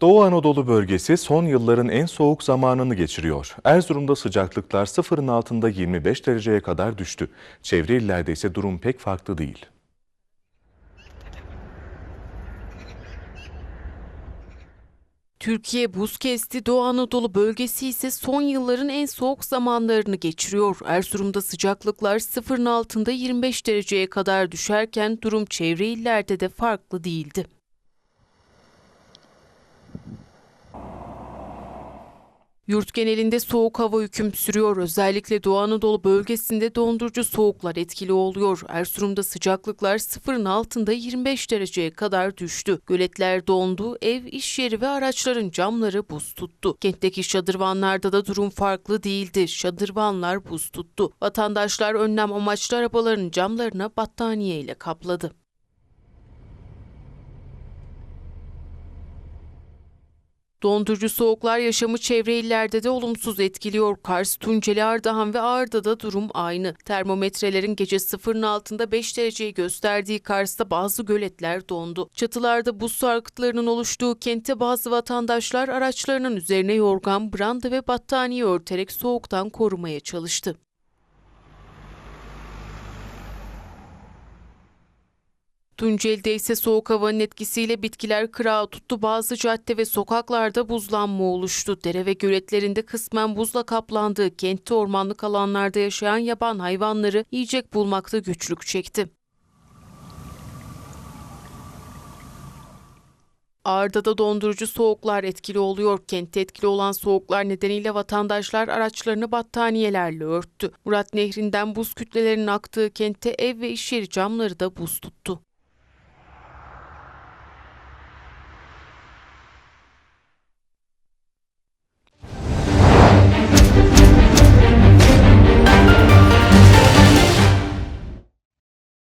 Doğu Anadolu bölgesi son yılların en soğuk zamanını geçiriyor. Erzurum'da sıcaklıklar sıfırın altında 25 dereceye kadar düştü. Çevre illerde ise durum pek farklı değil. Türkiye buz kesti, Doğu Anadolu bölgesi ise son yılların en soğuk zamanlarını geçiriyor. Erzurum'da sıcaklıklar sıfırın altında 25 dereceye kadar düşerken durum çevre illerde de farklı değildi. Yurt genelinde soğuk hava hüküm sürüyor. Özellikle Doğu Anadolu bölgesinde dondurucu soğuklar etkili oluyor. Erzurum'da sıcaklıklar sıfırın altında 25 dereceye kadar düştü. Göletler dondu, ev, iş yeri ve araçların camları buz tuttu. Kentteki şadırvanlarda da durum farklı değildi. Şadırvanlar buz tuttu. Vatandaşlar önlem amaçlı arabaların camlarına battaniye ile kapladı. Dondurucu soğuklar yaşamı çevre illerde de olumsuz etkiliyor. Kars, Tunceli, Ardahan ve Ağrı'da durum aynı. Termometrelerin gece sıfırın altında 5 dereceyi gösterdiği Kars'ta bazı göletler dondu. Çatılarda buz sarkıtlarının oluştuğu kentte bazı vatandaşlar araçlarının üzerine yorgan, branda ve battaniye örterek soğuktan korumaya çalıştı. Tunceli'de ise soğuk havanın etkisiyle bitkiler kırağı tuttu. Bazı cadde ve sokaklarda buzlanma oluştu. Dere ve göletlerinde kısmen buzla kaplandığı kentte ormanlık alanlarda yaşayan yaban hayvanları yiyecek bulmakta güçlük çekti. Ağrı'da da dondurucu soğuklar etkili oluyor. Kentte etkili olan soğuklar nedeniyle vatandaşlar araçlarını battaniyelerle örttü. Murat Nehri'nden buz kütlelerinin aktığı kentte ev ve iş yeri camları da buz tuttu.